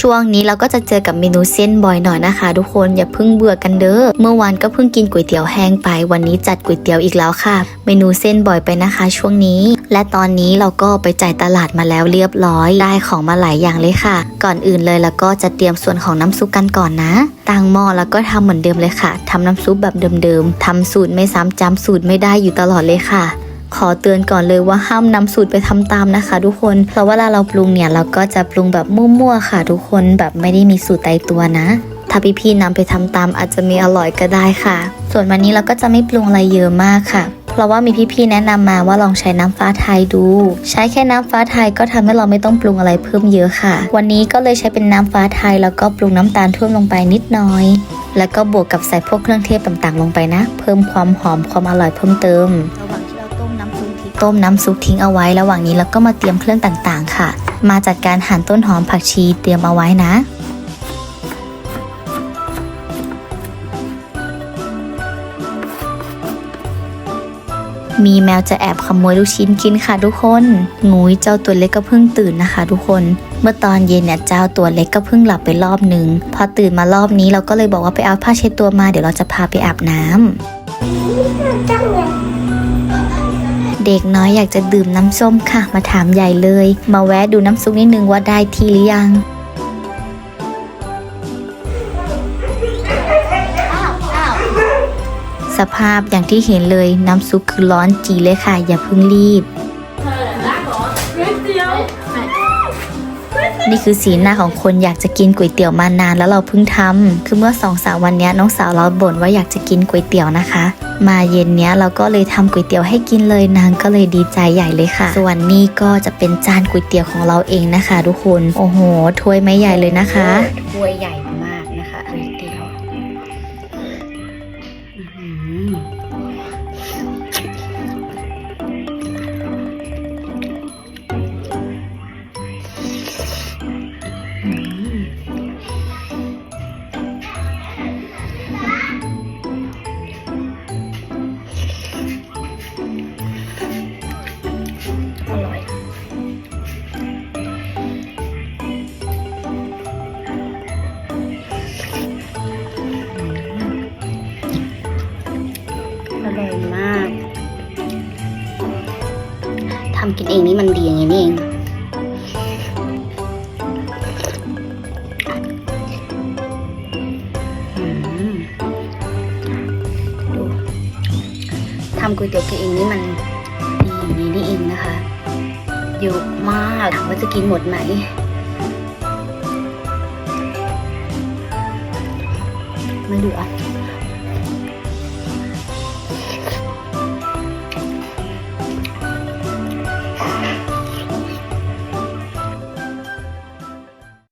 ช่วงนี้เราก็จะเจอกับเมนูเส้นบ่อยหน่อยนะคะ ทุกคนอย่าเพิ่งเบื่อกันเด้อเมื่อวานก็เพิ่งกินก๋วยเตี๋ยวแห้งไป วันนี้จัดก๋วยเตี๋ยวอีกแล้วค่ะ เมนูเส้นบ่อยไปนะคะ ช่วงนี้ และตอนนี้เราก็ไปจ่ายตลาดมาแล้วเรียบร้อยได้ของมาหลายอย่างเลยค่ะ ก่อนอื่นเลยแล้วก็จะเตรียมส่วนของน้ำซุปกันก่อนนะตั้งหม้อแล้วก็ทำเหมือนเดิมเลยค่ะทำน้ำซุปแบบเดิมๆทำสูตรไม่ซ้ำจำสูตรไม่ได้อยู่ตลอดเลยค่ะ ขอเตือนก่อนเลยว่าห้ามนำสูตรไปทำตามนะคะ ทุกคน เพราะเวลาเราปรุงเนี่ยเราก็จะปรุงแบบมั่วๆค่ะ ทุกคนแบบไม่ได้มีสูตรตายตัวนะถ้าพี่ๆนำไปทำตามอาจจะมีอร่อยก็ได้ค่ะ ส่วนวันนี้เราก็จะไม่ปรุงอะไรเยอะมากค่ะ เพราะว่ามีพี่ๆแนะนำมาว่าลองใช้น้ำฟ้าไทยดู ใช้แค่น้ำฟ้าไทยก็ทำให้เราไม่ต้องปรุงอะไรเพิ่มเยอะค่ะ วันนี้ก็เลยใช้เป็นน้ำฟ้าไทยแล้วก็ปรุงน้ำตาลท่วมลงไปนิดหน่อย แล้วก็บวกกับใส่พวกเครื่องเทศต่างๆ ลงไปนะ เพิ่มความหอมความอร่อยเพิ่มเติม ต้มน้ำซุปทิ้งเอาไว้ระหว่างนี้เราก็มาเตรียมเครื่องต่างๆ ค่ะ มาจัดการหั่นต้นหอมผักชีเตรียมเอาไว้นะมีแมวจะแอบขโมยลูกชิ้นกินค่ะทุกคนงูเจ้าตัวเล็กก็เพิ่งตื่นนะคะ ทุกคน เมื่อตอนเย็นเนี่ยเจ้าตัวเล็กก็เพิ่งหลับไปรอบหนึ่งพอตื่นมารอบนี้เราก็เลยบอกว่าไปเอาผ้าเช็ดตัวมาเดี๋ยวเราจะพาไปอาบน้ำ เด็กน้อยอยากจะดื่มน้ำส้มค่ะ มาถามใหญ่เลย มาแวะดูน้ำซุปนิดนึงว่าได้ทีหรือยัง สภาพอย่างที่เห็นเลยน้ำซุปคือร้อนจีเลยค่ะ อย่าเพิ่งรีบ นี่คือสีหน้าของคนอยากจะกินก๋วยเตี๋ยวมานานแล้วเราเพิ่งทำคือเมื่อสองสามวันนี้น้องสาวเราบ่นว่าอยากจะกินก๋วยเตี๋ยวนะคะ มาเย็นเนี้ยเราก็เลยทำก๋วยเตี๋ยวให้กินเลยนางก็เลยดีใจใหญ่เลยค่ะ ส่วนนี้ก็จะเป็นจานก๋วยเตี๋ยวของเราเองนะคะ ทุกคนโอ้โหถ้วยไม่ใหญ่เลยนะคะถ้วยใหญ่มากนะคะก๋วยเตี๋ยว ทำกินเองนี่มันดีอย่างนี้นี่เองทำก๋วยเตี๋ยวกินเองนี่มันดีอย่างนี้นี่เองนะคะเยอะมากถามว่าจะกินหมดไหมไม่เหลือ